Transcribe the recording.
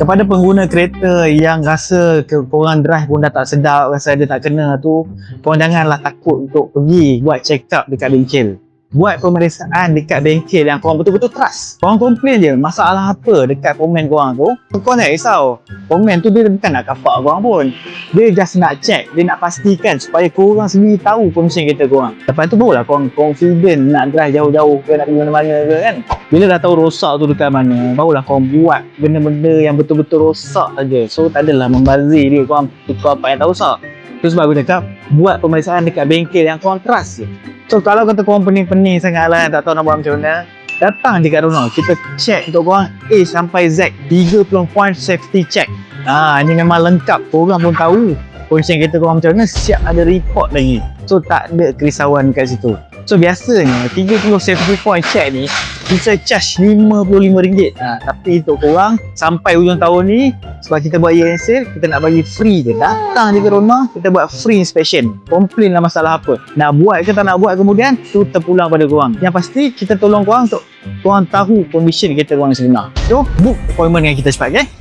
kepada pengguna kereta yang rasa ke, korang drive pun dah tak sedap, rasa dia tak kena tu, korang janganlah takut untuk pergi buat check up dekat bengkel. Buat pemeriksaan dekat bengkel yang korang betul-betul trust. Korang komplain je masalah apa dekat komen korang tu. Korang tak risau. Komen tu dia bukan nak kapak korang pun. Dia just nak check. Dia nak pastikan supaya korang sendiri tahu kondisi kereta korang. Lepas tu barulah korang confident nak drive jauh-jauh ke nak pergi mana-mana ke kan. Bila dah tahu rosak tu dekat mana, barulah korang buat benda-benda yang betul-betul rosak saja. So tak adalah membazir dia korang tukar apa yang tak rosak. Tu sebab aku cakap, buat pemeriksaan dekat bengkel yang korang trust je. So kalau kata korang pening-pening sangat lah, tak tahu nak buat macam mana, datang je kat Ronald. Kita check untuk korang A sampai Z. 30 point safety check. Ah, ini memang lengkap. Korang pun tahu kondisi kereta korang macam mana, siap ada report lagi. So tak ada kerisauan kat situ. So biasanya 30 safety point check ni kita charge RM55 ha, tapi untuk korang sampai hujung tahun ni sebab kita buat year sale kita nak bagi free je. Datang je ke rumah kita buat free inspection. Komplain lah masalah apa. Nak buat ke tak nak buat kemudian tu terpulang pada korang. Yang pasti kita tolong korang untuk korang tahu condition kereta korang sebenar. So book appointment dengan kita cepat okay